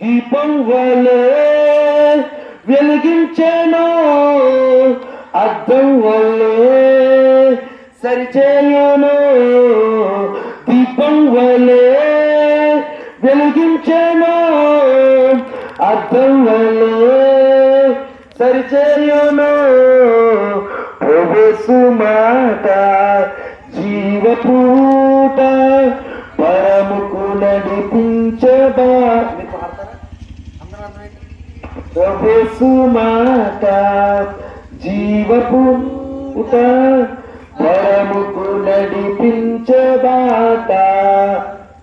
దీపం వలే వెలిగించెను అర్థం వల్లే సరిచేయను. దీపం వలే వెలిగించెను అర్థం వల్లే సరిచేయను. ప్రభుసు మాట జీవపూట పరముకు నడిపించబా మాట జీవపూట పరముకు నడిపించబాట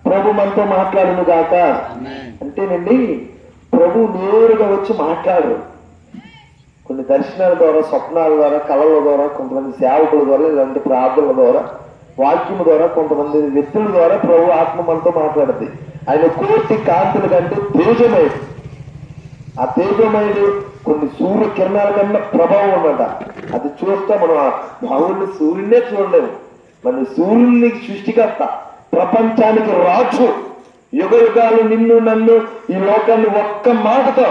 ప్రభు మనతో మాట్లాడును గాక. అంటేనండి ప్రభు నేరుగా వచ్చి మాట్లాడు. కొన్ని దర్శనాల ద్వారా స్వప్నాల ద్వారా కళల ద్వారా కొంతమంది సేవకుల ద్వారా లేదంటే ప్రార్థనల ద్వారా వాక్యం ద్వారా కొంతమంది వ్యక్తుల ద్వారా ప్రభు ఆత్మ మనతో మాట్లాడుతుంది ఆయన కోటి కాంతుల కంటే తేజమయుడు ఆ తేజమయుడు కొన్ని సూర్య కిరణాల కన్నా ప్రభావం ఉన్నట అది చూస్తా మనం ఆ సూర్యుడినే చూడలేము. మన సూర్యుని సృష్టికర్త ప్రపంచానికి రాజు. యుగ యుగాలు నిన్ను నన్ను ఈ లోకాన్ని ఒక్క మాటతో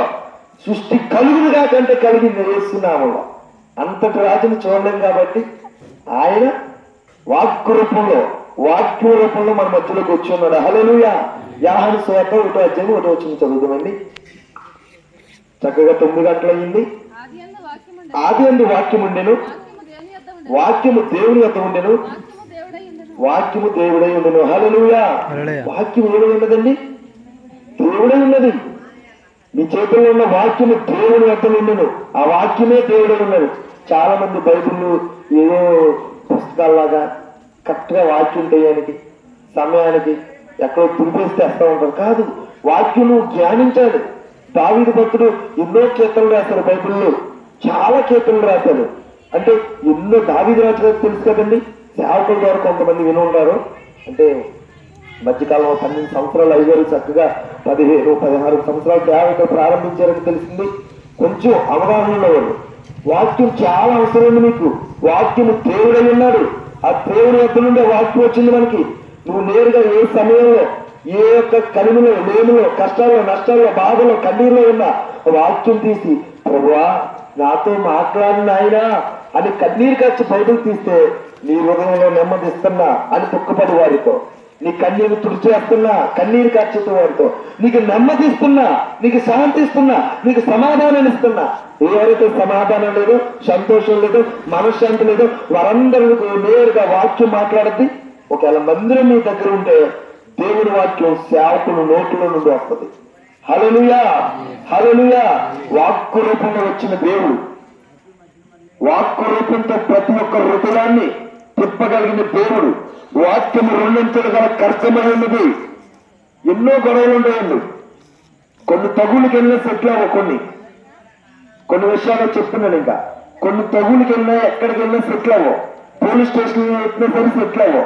సృష్టి కలుగునుగా కంటే కలిగి నేస్తున్నాము అంతటి రాజుని చూడలేం కాబట్టి ఆయన వాక్కు రూపంలో వాక్య రూపంలో మన మధ్యలోకి వచ్చి ఉన్నాడు హలలుయా యాహను సోత ఒకటో అధ్యాయం ఒకటో వచ్చిన చదువుదామండి. చక్కగా తొమ్మిది గంటలయ్యింది. ఆది యందు వాక్యముండెను. ఆది అందు వాక్యం ఉండెను. వాక్యము దేవుని యొక్క ఉండెను. వాక్యము దేవుడై ఉండెను. దేవుడై హల్లెలూయా. వాక్యం ఏమై ఉన్నదండి? దేవుడై ఉన్నది. మీ చేతిలో ఉన్న వాక్యము దేవుని యొక్క ఉండెను. ఆ వాక్యమే దేవుడై ఉన్నది. చాలా మంది బైబిల్ ఏదో పుస్తకాల్లాగా కరెక్ట్గా వాక్యం చేయడానికి సమయానికి ఎక్కడో తుడిపేసి తెస్తా ఉంటారు. కాదు వాక్యం ధ్యానించాడు ధ్యానించాలి భక్తుడు ఎన్నో కీర్తనలు రాశారు బైబిల్లో. చాలా కీర్తనలు రాశారు అంటే ఎన్నో దావిది రాజు తెలుసు కదండి. సేవకుల ద్వారా కొంతమంది విని ఉంటారు. అంటే మధ్యకాలంలో పన్నెండు సంవత్సరాలు అయ్యారు. చక్కగా పదిహేను పదహారు సంవత్సరాలు సేవకులు ప్రారంభించారని తెలిసింది. కొంచెం అవగాహన ఉన్నవాళ్ళు. వాక్యం చాలా అవసరమైంది మీకు. వాక్యం దేవుడై ఉన్నాడు. ఆ దేవుని యొక్క నుండే వాక్యం వచ్చింది మనకి. నువ్వు నేరుగా ఏ సమయంలో ఏ యొక్క కలిమిలో లేమిలో కష్టాల్లో నష్టాల్లో బాధలో కన్నీరులో ఉన్న వాక్యం తీసి ప్రభువా నాతో మాట్లాడిన ఆయన అని కన్నీరు ఖర్చు బయటకు తీస్తే నీ హృదయంలో నెమ్మదిస్తున్నా అని దుఃఖపడి వారితో. నీ కన్నీరు తుడిచేస్తున్నా కన్నీరు కార్చేత వారితో నీకు నెమ్మదిస్తున్నా నీకు శాంతిస్తున్నా నీకు సమాధానం ఇస్తున్నా. ఎవరైతే సమాధానం లేదు సంతోషం లేదు మనశ్శాంతి లేదు వారందరికీ నేరుగా వాక్యం మాట్లాడద్ది. ఒకవేళ మందిరం మీ దగ్గర ఉంటే దేవుని వాక్యం సేవకులు నోట్లో నుండి వస్తుంది. హలలుయా హలలుయా వాక్కు రూపంలో వచ్చిన దేవుడు. వాక్కు రూపంతో ప్రతి ఒక్క హృదయాన్ని తిప్పగలిగిన దేవుడు వాక్యము రెండంచెలు గల కష్టమై ఉన్నది. ఎన్నో గొడవలు ఉండేయండి. కొన్ని తగులకి వెళ్ళిన సెటిల్ అవ్వ కొన్ని. కొన్ని విషయాలు చెప్తున్నాను ఇంకా. కొన్ని తగులకి వెళ్ళినా ఎక్కడికి వెళ్ళినా సెటిల్ అవ్వ. పోలీస్ స్టేషన్ ఎట్టినా సరే సెటిల్ అవ్వ.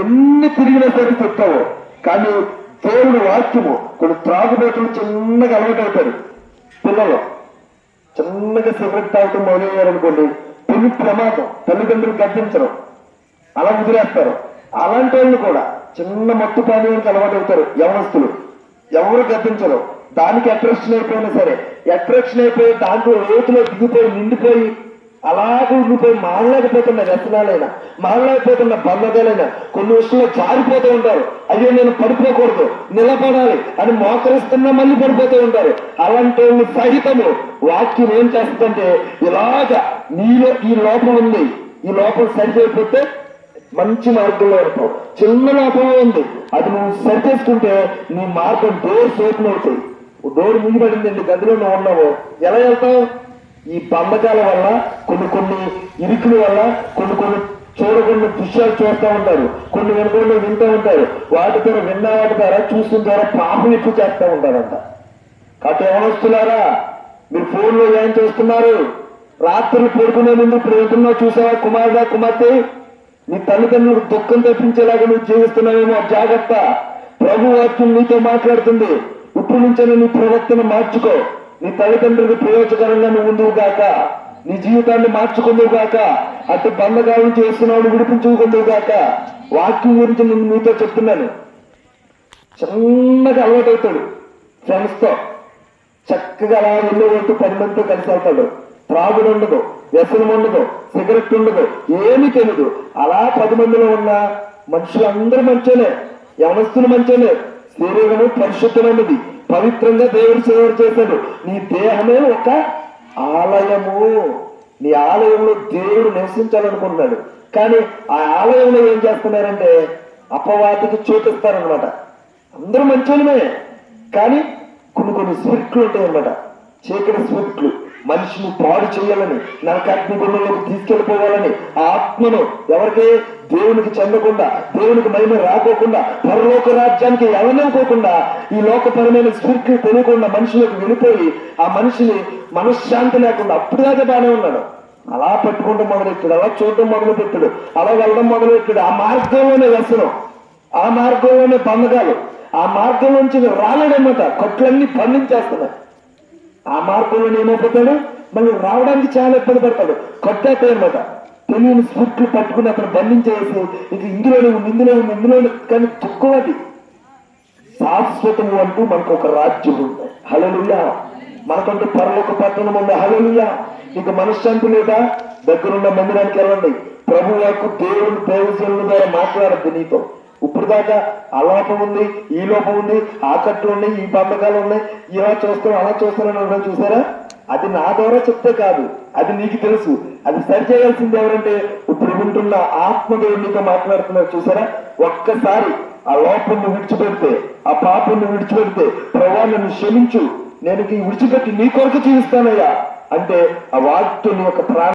ఎన్ని తిరిగినా సరే సెటిల్ అవ్వ. కానీ దేవుడు వాక్యము కొన్ని త్రాగుబోతులు చిన్నగా అలవాటు అవుతారు పిల్లలు చిన్నగా సిగరెట్ తాగటం మొదలయ్యారనుకోండి పిల్లి ప్రమాదం. తల్లిదండ్రులు గర్జించరు అలా కుదిరేస్తారు అలాంటి వాళ్ళు కూడా చిన్న మత్తు పానీయానికి అలవాటు అవుతారు యవనస్తులు. ఎవరు గద్దించరు. దానికి అట్రాక్షన్ అయిపోయినా సరే అట్రాక్షన్ అయిపోయి దాంట్లో రేతులో దిగిపోయి నిండిపోయి అలాగే ఉండిపోయి మానలేకపోతున్న వ్యసనాలైనా మానలేకపోతున్న బంధకాలైనా కొన్ని విషయంలో జారిపోతూ ఉంటారు. అయ్యో నేను పడిపోకూడదు నిలబడాలి అని మోకరిస్తున్నా మళ్ళీ పడిపోతూ ఉంటారు. అలాంటి వాళ్ళు సహితము వాక్యం ఏం చేస్తుందంటే ఇలాగా నీలో ఈ లోపం ఉంది. ఈ లోపం సరి మంచి మార్గంలో ఉంటావు. చిన్న లోపమే ఉంది. అది నువ్వు సరి చేసుకుంటే నీ మార్గం డోర్స్ ఓపెన్ అవుతాయి డోర్ ముగిపడిందండి గదిలో నువ్వు ఉన్నావు. ఎలా వెళ్తావు? ఈ బంధకాల వల్ల కొన్ని కొన్ని ఇరుకుల వల్ల కొన్ని కొన్ని చూడకుండా దృశ్యాలు చూస్తూ ఉంటారు. కొన్ని వినకుండా వింటూ ఉంటారు. వాటి ద్వారా విన్న వాటి ద్వారా చూసిన ద్వారా పాపం ఎక్కువ చేస్తూ ఉంటారంట. కాబట్టి ఏమొస్తున్నారా మీరు ఫోన్లో ఏం చేస్తున్నారు? రాత్రి పడుకునే ముందు ఇప్పుడు ఏంటున్నావు చూసావా కుమారుడా కుమార్తె? నీ తల్లిదండ్రులకు దుఃఖం తెప్పించేలాగా నువ్వు జీవిస్తున్నావేమో జాగ్రత్త. ప్రభు వాక్యం నీతో మాట్లాడుతుంది. ఇప్పుడు నుంచే నీ ప్రవర్తన మార్చుకో. నీ తల్లిదండ్రులకు ప్రయోజకరంగా నువ్వు ఉందువు గాక. నీ జీవితాన్ని మార్చుకుందువు గాక. అటు బంధకాలను చేస్తున్నావు విడిపించుకుందువు గాక. వాక్యం గురించి నేను మీతో చెప్తున్నాను. చిన్నగా అలవాటవుతాడు అవుతాడు ఫ్రెండ్స్తో. చక్కగా అలా వెళ్ళేటట్టు వంటూ పది మందితో కలిసి వెళ్తాడు. త్రాగుడు ఉండదు. వ్యసనం ఉండదు సిగరెట్ ఉండదు ఏమి తెలియదు అలా పది మందిలో ఉన్న మనుషులు అందరూ మంచోనే యవనస్తులు మంచోనే శరీరము పరిశుద్ధమైనది పవిత్రంగా దేవుడు సేవ చేశాడు. నీ దేహమే ఒక ఆలయము. నీ ఆలయంలో దేవుడు నివసించాలనుకుంటున్నాడు. కానీ ఆ ఆలయంలో ఏం చేస్తున్నారంటే అపవాదికి చోటిస్తారనమాట అందరూ మంచోళమే కానీ కొన్ని కొన్ని స్విట్లు ఉంటాయి అన్నమాట చీకటి స్విట్లు మనిషిని పాడు చేయాలని నరకాగ్ని గుండంలోకి తీసుకెళ్ళిపోవాలని ఆ ఆత్మను ఎవరికి దేవునికి చెందకుండా దేవునికి మహిమ రాకోకుండా పరలోక రాజ్యానికి ఎవరినుకోకుండా ఈ లోకపరమైన స్పిరిట్లు తెలియకుండా మనుషులకు వెళ్ళిపోయి ఆ మనిషిని మనశ్శాంతి లేకుండా అప్పుడుదాకా బాగానే ఉన్నాడు. అలా పట్టుకుంటూ మొదలెట్టాడు అలా చూడటం మొదలు పెట్టాడు అలా వెళ్ళడం మొదలెట్టాడు ఆ మార్గంలోనే వ్యసనం ఆ మార్గంలోనే పందకాలు ఆ మార్గం నుంచి రాలేడన్నమాట. కొట్లన్నీ పండించేస్తున్నాడు ఆ మార్గంలో ఏమైపోతాడు మళ్ళీ రావడానికి చాలా ఇబ్బంది పడతాడు. కొట్టేస్తాయి అనమాట తెలియని స్ఫూర్తులు పట్టుకుని అతను బంధించేసి ఇది ఇందులోనే ఉంది ఇందులో ఉంది ఇందులో కానీ తక్కువది శాశ్వతము అంటూ మనకు ఒక రాజ్యం ఉంది. హలలుయా మనకంటూ పరలోక పట్టణం ఉంది. హలలుయా ఇక మనశ్శాంతి లేదా? దగ్గరున్న మందిరానికి వెళ్ళండి. ప్రభు యొక్క దేవుని దైవజనుల ద్వారా మాట్లాడద్దు నీతో. ఇప్పుడు దాకా ఆ లోపం ఉంది ఈ లోపం ఉంది ఆ కట్లు ఉన్నాయి ఈ బంధకాలు ఉన్నాయి. ఇలా చూస్తాను అలా చూస్తానని చూసారా? అది నా ద్వారా చెప్తే కాదు అది నీకు తెలుసు. అది సరి చేయాల్సింది ఎవరంటే ఇప్పుడు వింటున్న ఆత్మదేవునితో మాట్లాడుతున్నారు చూసారా? ఒక్కసారి ఆ లోపం విడిచిపెడితే ఆ పాపం విడిచిపెడితే ప్రభా నన్ను క్షమించు నేను విడిచిపెట్టి నీ కొరకు జీవిస్తానయ్యా. అంటే ఆ వాక్యం యొక్క ప్రాణ